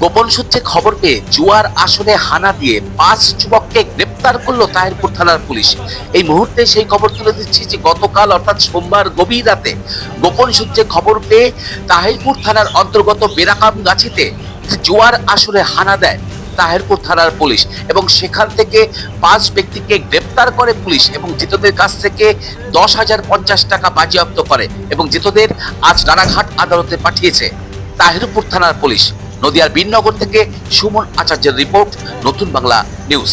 গোপন সূত্রে খবর পেয়ে জুয়ার আসনে হানা দিয়ে পাঁচ যুবককে গ্রেপ্তার করল তাহিরপুর থানার পুলিশ। এই মুহূর্তে সেই খবর তুলে দিচ্ছি যে গতকাল অর্থাৎ সোমবার গভীর রাতে গোপন সূত্রে খবর পেয়ে তাহিরপুর থানার অন্তর্গত বেরাকাম গাছিতে জুয়ার আসনে হানা দেয় তাহেরপুর থানার পুলিশ এবং সেখান থেকে পাঁচ ব্যক্তিকে গ্রেপ্তার করে পুলিশ এবং জিতদের কাছ থেকে দশ হাজার পঞ্চাশ টাকা বাজেয়াপ্ত করে এবং জিতদের আজ রানাঘাট আদালতে পাঠিয়েছে তাহিরপুর থানার পুলিশ। নদিয়ার বিনগর থেকে সুমন আচার্যের রিপোর্ট নতুন বাংলা নিউজ।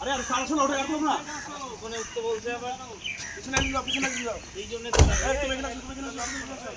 আরে আরে সাড়ে ষোলো ওঠে একদম না। ওখানে উঠতে বলছে আবার। পিছনে নিয়ে যাও পিছনে নিয়ে যাও। এই জন্য তুমি এখানে তুমি এখানে আসো, তুমি এখানে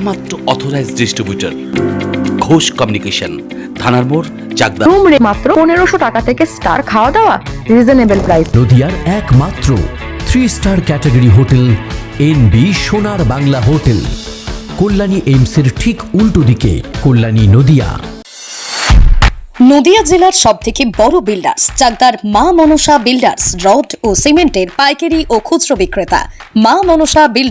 একমাত্র অথরাইজ ডিস্ট্রিবিউটর ঘোষ কমিউনিকেশন থানার মোড় চাকদা রুম রে মাত্র পনেরোশো টাকা থেকে স্টার খাওয়া দাওয়া রিজনেবল প্রাইস নদিয়ার একমাত্র three star category hotel NB Sonar Bangla hotel Kalyani এইমসের ঠিক উল্টো দিকে কল্যাণী নদিয়া। নদিয়া জেলার সব থেকে বড় বিল্ডার্স চাকদার মা মনসা বিল্ডার্স রড ও সিমেন্টের পাইকারি ও খুচরো বিক্রেতা। মা মনসা বিল্ডার্স